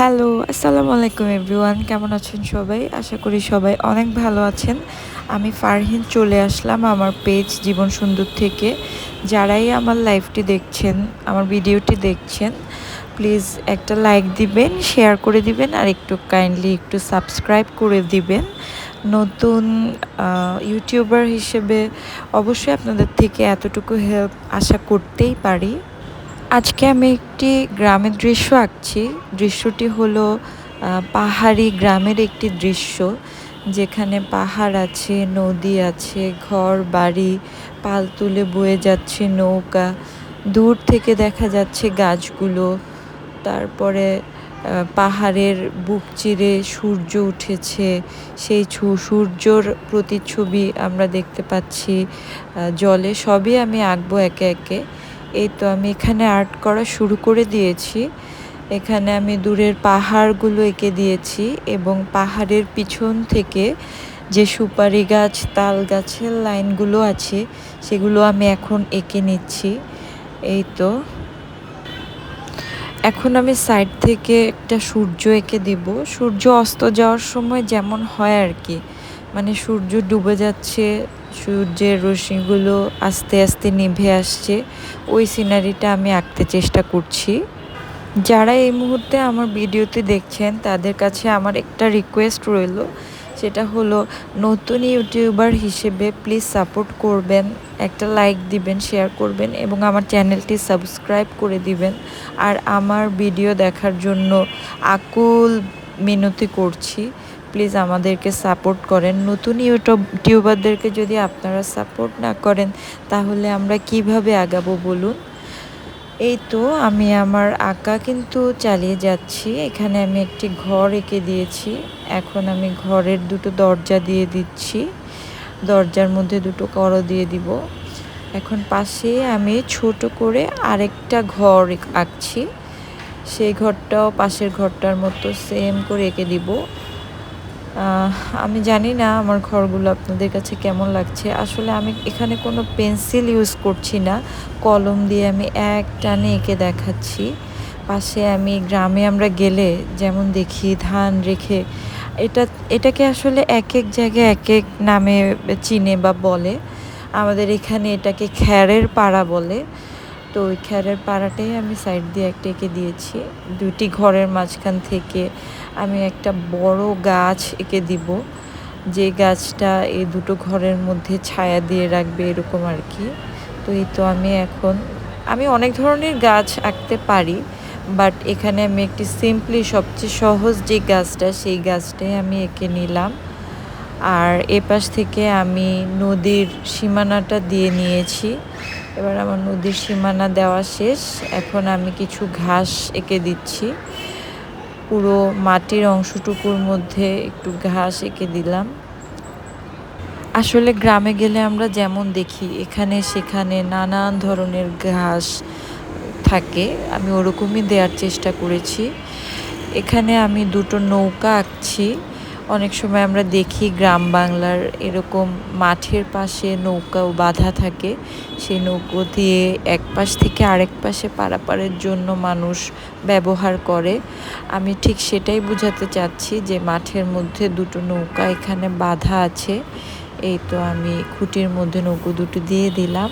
Hello আসসালামু আলাইকুম everyone কেমন আছেন সবাই? আশা করি সবাই অনেক ভালো আছেন। আমি ফারহিন চলে আসলাম আমার পেজ জীবন সুন্দর থেকে। যারাই আমার লাইভটি দেখছেন, আমার ভিডিওটি দেখছেন প্লিজ একটা লাইক দিবেন শেয়ার করে দিবেন, আর একটু কাইন্ডলি একটু সাবস্ক্রাইব করে দিবেন। নতুন ইউটিউবার হিসেবে অবশ্যই আপনাদের থেকে এতটুকু হেল্প আশা করতেই পারি। আজকে আমি একটি গ্রামের দৃশ্য আঁকছি। দৃশ্যটি হলো পাহাড়ি গ্রামের একটি দৃশ্য। যেখানে পাহাড় আছে, নদী আছে, ঘর, বাড়ি, পাল তুলে বয়ে যাচ্ছে নৌকা। দূর থেকে দেখা যাচ্ছে গাছগুলো। তারপরে পাহাড়ের বুক চিরে সূর্য উঠেছে। সেই সূর্যর প্রতিচ্ছবি আমরা দেখতে পাচ্ছি। জলে সবই আমি আঁকবো একে একে। এই তো আমি এখানে আর্ট করা শুরু করে দিয়েছি। এখানে আমি দূরের পাহাড়গুলো এঁকে দিয়েছি এবং পাহাড়ের পিছন থেকে যে সুপারি গাছ, তাল গাছের লাইনগুলো আছে, সেগুলো আমি এখন এঁকে নিচ্ছি। এই তো। এখন আমি সাইড থেকে একটা সূর্য এঁকে দিব। সূর্য অস্ত যাওয়ার সময় যেমন হয় আর কি। মানে সূর্য ডুবে যাচ্ছে, সূর্যের রশ্মিগুলো আস্তে আস্তে নিভে আসছে। ওই সিনারিটা আমি আঁকতে চেষ্টা করছি। যারা এই মুহূর্তে আমার ভিডিওতে দেখছেন, তাদের কাছে আমার একটা রিকোয়েস্ট রইল। সেটা হলো, নতুন ইউটিউবার হিসেবে প্লিজ সাপোর্ট করবেন, একটা লাইক দিবেন শেয়ার করবেন এবং আমার চ্যানেলটি সাবস্ক্রাইব করে দিবেন। আর আমার ভিডিও দেখার জন্য আকুল মিনতি করছি। প্লিজ আমাদেরকে সাপোর্ট করেন। নতুন ইউটিউব, টিউবারদেরকে যদি আপনারা সাপোর্ট না করেন, তাহলে আমরা কীভাবে আগাবো বলুন? এই তো আমি আমার আঁকা কিন্তু চালিয়ে যাচ্ছি। এখানে আমি একটি ঘর এঁকে দিয়েছি। এখন আমি ঘরের দুটো দরজা দিয়ে দিচ্ছি। দরজার মধ্যে দুটো করো দিয়ে দিব। এখন পাশে আমি ছোট করে আরেকটা ঘর আঁকছি। সেই ঘরটাও পাশের ঘরটার মতো সেম করে এঁকে দিব। আমি জানি না আমার ঘরগুলো আপনাদের কাছে কেমন লাগছে। আসলে আমি এখানে কোনো পেন্সিল ইউজ করছি না। কলম দিয়ে আমি এক টানে এঁকে দেখাচ্ছি। পাশে আমি গ্রামে আমরা গেলে যেমন দেখি ধান রেখে, এটা, এটাকে আসলে এক এক জায়গায় এক এক নামে চিনে বা বলে। আমাদের এখানে এটাকে খ্যারের পাড়া বলে। তো ওই খেরের পাড়াটাই আমি সাইড দিয়ে একটা এঁকে দিয়েছি। দুটি ঘরের মাঝখান থেকে আমি একটা বড় গাছ এঁকে দিব। যে গাছটা এই দুটো ঘরের মধ্যে ছায়া দিয়ে রাখবে এরকম আর কি। তো এই তো আমি এখন, আমি অনেক ধরনের গাছ আঁকতে পারি, বাট এখানে আমি একটি সিম্পলি সবচেয়ে সহজ যে গাছটা, সেই গাছটাই আমি এঁকে নিলাম। আর এপাশ থেকে আমি নদীর সীমানাটা দিয়ে নিয়েছি। এবার আমার নদীর সীমানা দেওয়া শেষ। এখন আমি কিছু ঘাস এঁকে দিচ্ছি। পুরো মাটির অংশটুকুর মধ্যে একটু ঘাস এঁকে দিলাম। আসলে গ্রামে গেলে আমরা যেমন দেখি, এখানে সেখানে নানান ধরনের ঘাস থাকে। আমি ওরকমই দেওয়ার চেষ্টা করেছি। এখানে আমি দুটো নৌকা আঁকছি। অনেক সময় আমরা দেখি গ্রাম বাংলার এরকম মাঠের পাশে নৌকাও বাঁধা থাকে। সেই নৌকো দিয়ে এক পাশ থেকে আরেক পাশে পারাপারের জন্য মানুষ ব্যবহার করে। আমি ঠিক সেটাই বোঝাতে চাচ্ছি যে মাঠের মধ্যে দুটো নৌকা এখানে বাঁধা আছে। এই তো আমি খুঁটির মধ্যে নৌকো দুটো দিয়ে দিলাম।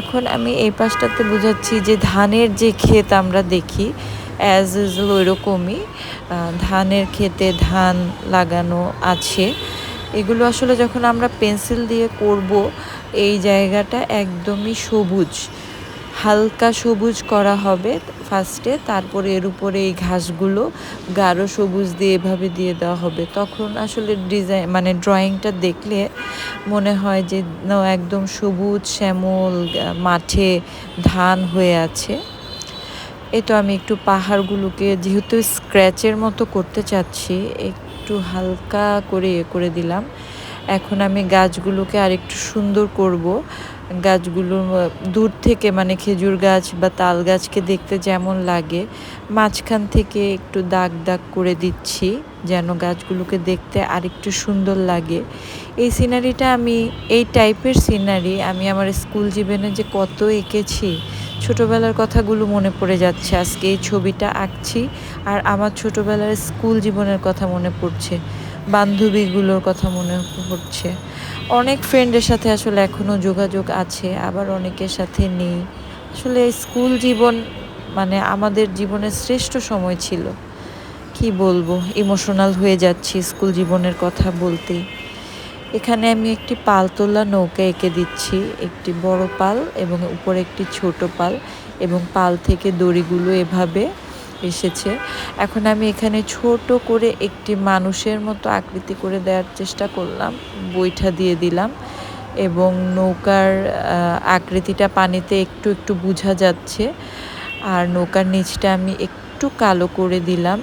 এখন আমি এই পাশটাতে বোঝাচ্ছি যে ধানের যে ক্ষেত আমরা দেখি অ্যাজ ইউজুয়াল ওইরকমই ধানের ক্ষেতে ধান লাগানো আছে। এগুলো আসলে যখন আমরা পেন্সিল দিয়ে করব, এই জায়গাটা একদমই সবুজ। হালকা সবুজ করা হবে ফার্স্টে, তারপরে এর উপরে এই ঘাসগুলো গাঢ় সবুজ দিয়ে এভাবে দিয়ে দেওয়া হবে। তখন আসলে ডিজাইন মানে ড্রয়িংটা দেখলে মনে হয় যে একদম সবুজ শ্যামল মাঠে ধান হয়ে আছে। এই তো আমি একটু পাহাড়গুলোকে যেহেতু স্ক্র্যাচের মতো করতে চাচ্ছি, একটু হালকা করে এ করে দিলাম। এখন আমি গাছগুলোকে আরেকটু সুন্দর করব। গাছগুলো দূর থেকে মানে খেজুর গাছ বা তাল গাছকে দেখতে যেমন লাগে। মাঝখান থেকে একটু দাগ দাগ করে দিচ্ছি যেন গাছগুলোকে দেখতে আরেকটু সুন্দর লাগে। এই সিনারিটা আমি, এই টাইপের সিনারি আমি আমার স্কুল জীবনে যে কত এঁকেছি, ছোটোবেলার কথাগুলো মনে পড়ে যাচ্ছে। আজকে এই ছবিটা আঁকছি আর আমার ছোটোবেলার স্কুল জীবনের কথা মনে পড়ছে। বান্ধবীগুলোর কথা মনে পড়ছে। অনেক ফ্রেন্ডের সাথে আসলে এখনও যোগাযোগ আছে, আবার অনেকের সাথে নেই। আসলে স্কুল জীবন মানে আমাদের জীবনের শ্রেষ্ঠ সময় ছিল। কি বলব ইমোশনাল হয়ে যাচ্ছি স্কুল জীবনের কথা বলতেই এখানে আমি একটি পালতোলা নৌকা এঁকে দিচ্ছি, একটি বড় পাল এবং উপরে একটি ছোট পাল এবং পাল থেকে দড়িগুলো এভাবে এসেছে। এখন আমি এখানে ছোট করে একটি মানুষের মতো আকৃতি করে দেওয়ার চেষ্টা করলাম, বৈঠা দিয়ে দিলাম এবং নৌকার আকৃতিটা পানিতে একটু একটু বোঝা যাচ্ছে আর নৌকার নিচটা আমি একটু কালো করে দিলাম।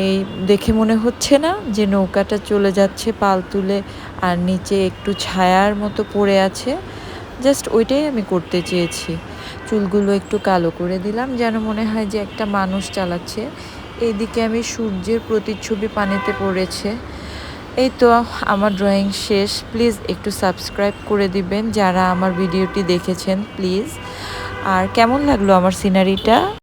এই দেখে মনে হচ্ছে না যে নৌকাটা চলে যাচ্ছে পাল তুলে আর নিচে একটু ছায়ার মতো পড়ে আছে। জাস্ট ওইটাই আমি করতে চেয়েছি। চুলগুলো একটু কালো করে দিলাম, যেন মনে হয় যে একটা মানুষ চালাচ্ছে। এইদিকে আমি সূর্যের প্রতিচ্ছবি পানিতে পড়েছে। এই তো আমার ড্রয়িং শেষ। প্লিজ একটু সাবস্ক্রাইব করে দিবেন যারা আমার ভিডিওটি দেখেছেন প্লিজ আর কেমন লাগল আমার সিনারিটা